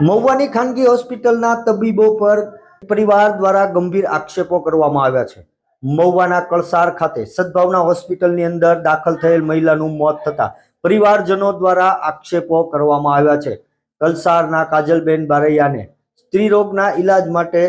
મહુવાની ખાનગી હોસ્પિટલના તબીબો પર પરિવાર દ્વારા ગંભીર આક્ષેપો કરવામાં આવ્યા છે. મહુવાના કળસાર ખાતે સદભાવના હોસ્પિટલની અંદર દાખલ થયેલ મહિલાનું મોત થતા પરિવારજનો દ્વારા આક્ષેપો કરવામાં આવ્યા છે. કલસારના કાજલબેન બારૈયાને સ્ત્રી રોગના ઈલાજ માટે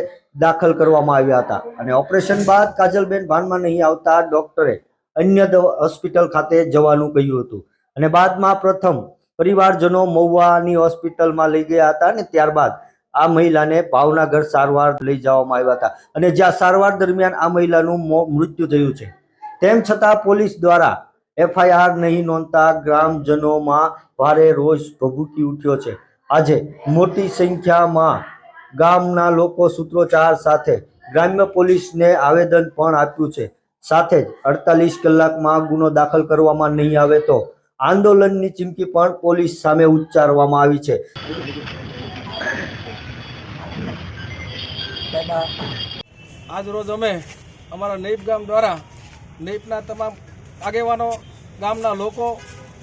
દાખલ કરવામાં આવ્યા હતા અને ઓપરેશન બાદ કાજલબેન ભાનમાં નહીં આવતા ડોક્ટરે અન્ય હોસ્પિટલ ખાતે જવાનું કહ્યું હતું. અને બાદમાં પ્રથમ પરિવારજનો મહુવાની હોસ્પિટલમાં લઈ ગયા હતા અને ત્યારબાદ આ મહિલાને ભાવનગર સારવાર લઈ જવામાં આવ્યા હતા. અને જ્યાં સારવાર દરમિયાન આ મહિલાનું મૃત્યુ થયું છે. તેમ છતાં પોલીસ દ્વારા એફઆઈઆર નહીં નોંધતા ગ્રામજનોમાં ભારે રોષ ભભૂકી ઉઠ્યો છે. આજે મોટી સંખ્યામાં ગામના લોકો સૂત્રોચ્ચાર સાથે ગ્રામ્ય પોલીસને આવેદન પણ આપ્યું છે. સાથે જ અડતાલીસ કલાકમાં ગુનો દાખલ કરવામાં નહીં આવે તો આંદોલનની ચીમકી પણ પોલીસ સામે ઉચ્ચારવામાં આવી છે. આજ રોજ અમે અમારા નૈપ ગામ દ્વારા, નૈપના તમામ આગેવાનો ગામના લોકો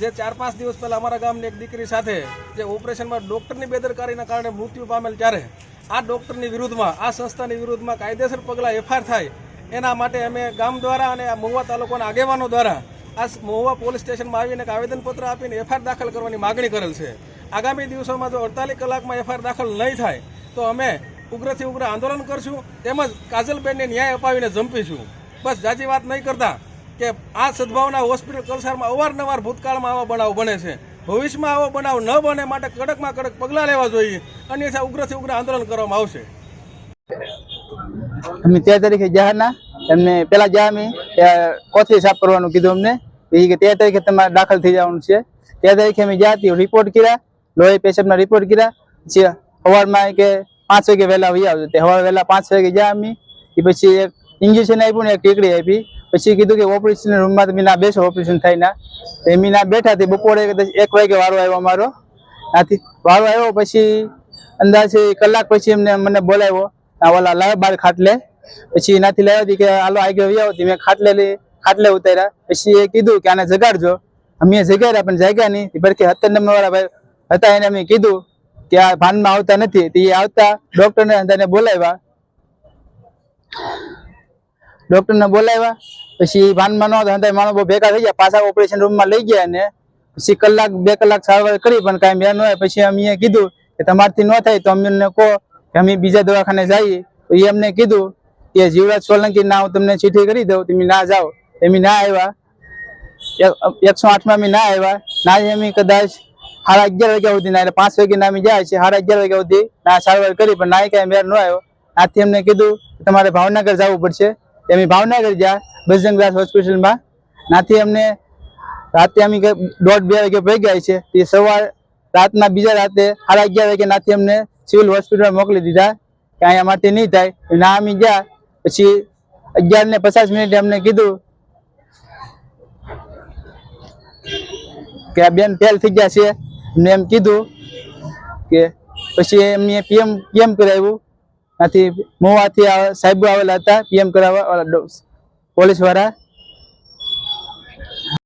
જે ચાર પાંચ દિવસ પહેલાં અમારા ગામની એક દીકરી સાથે જે ઓપરેશનમાં ડૉક્ટરની બેદરકારીના કારણે મૃત્યુ પામેલ ત્યારે, આ ડૉક્ટરની વિરુદ્ધમાં, આ સંસ્થાની વિરુદ્ધમાં કાયદેસર પગલાં એફઆઈઆર થાય એના માટે અમે ગામ દ્વારા અને આ મહુવા તાલુકાના આગેવાનો દ્વારા આ મહુવા પોલીસ સ્ટેશનમાં આવીને એક આવેદનપત્ર આપીને એફઆઈઆર દાખલ કરવાની માગણી કરેલ છે. આગામી દિવસોમાં જો અડતાલીસ કલાકમાં એફઆઈઆર દાખલ નહીં થાય, તો અમે ઉગ્રથી ઉગ્ર આંદોલન કરશું, તેમજ કાજલબેનને ન્યાય અપાવીને જંપીશું. બસ જાજી વાત નહીં કરતા કે આ સદભાવના હોસ્પિટલ કલસારમાં અવારનવાર ભૂતકાળમાં આવા બનાવ બને છે. ભવિષ્યમાં આવો બનાવ ન બને માટે કડકમાં કડક પગલાં લેવા જોઈએ, અન્યથા ઉગ્રથી ઉગ્ર આંદોલન કરવામાં આવશે. અમે તેર તારીખે જહાના એમને અમે ત્યાં કોથળી સાફ કરવાનું કીધું અમને. એ કે તેર તારીખે તમારે દાખલ થઈ જવાનું છે. તેર તારીખે અમે જ્યાં ત્યાં રિપોર્ટ કર્યા, લોહી પેશન્ટના રિપોર્ટ કર્યા. પછી સવારમાં કે પાંચ વાગે વહેલા વહી આવજો. તે સવારે વહેલા પાંચ વાગે જ્યાં અમે એ પછી એક ઇન્જેક્શન આપ્યું ને એક ટીકડી આપી. પછી કીધું કે ઓપરેશન રૂમમાં તમે ના બેસો ઓપરેશન થાય ના. એમી ના બેઠા તે બપોરે એક વાગે વારો આવ્યો અમારો. ત્યાંથી વારો આવ્યો પછી અંદાજે કલાક પછી એમને મને બોલાવ્યો. ઓલા લાવ્યા બાર ખાટલે. પછી એનાથી લાવ્યા હતી કે હાલો આગળ વહી આવો. તે મેં ખાટલે ખાટલે ઉતાર્યા. પછી એ કીધું કે આને જગાડજો. અમે જગાડ્યા પણ જાગ્યા નહીં. ભરખી સત્તર નંબર વાળા ભાઈ હતા એને અમે કીધું કે આ ભાનમાં આવતા નથી. તે એ આવતા ડોક્ટરને અંદાને બોલાવ્યા. ડોક્ટરને બોલાવ્યા. પછી ભાનમાં ન હતા. માણો બહુ ભેગા થઈ ગયા. પાછા ઓપરેશન રૂમમાં લઈ ગયા અને પછી કલાક, બે કલાક સારવાર કરી પણ કાંઈ મેં ન હોય. પછી અમે કીધું કે તમારથી ન થાય તો અમને કહો કે અમે બીજા દવાખાને જઈએ. તો એ અમને કીધું કે જીવરાજ સોલંકી ના, હું તમને ચીઠી કરી દઉં. તમે ના જાઓ. એમ ના આવ્યા એક- એકસો આઠમાં અમે ના આવ્યા ના એમી કદાચ સાડા અગિયાર વાગ્યા સુધી ના, એટલે પાંચ વાગે ના અમે જાય છે. સાડા અગિયાર વાગ્યા સુધી ના સારવાર કરી, પણ ના કાંઈ મેર ન આવ્યો. આથી અમને કીધું તમારે ભાવનગર જવું પડશે. અમે ભાવનગર ગયા બજરંગદાસ હોસ્પિટલમાં. નાથી અમને રાતે અમે દોઢ બે વાગે ભેગ્યા છે. તે સવાર રાતના બીજા રાતે સાડા અગિયાર વાગે નાથી અમને સિવિલ હોસ્પિટલમાં મોકલી દીધા કે અહીંયા માટે નહીં થાય. ના અમે ગયા. પછી અગિયાર ને પચાસ મિનિટે અમને કીધું કે આ બેન ફેલ થઈ ગયા છે. ને એમ કીધું કે પછી એમને પીએમ પીએમ કરાવ્યું. આથી મોવાથી સાહેબો આવેલા હતા પીએમ કરાવવા પોલીસવાળા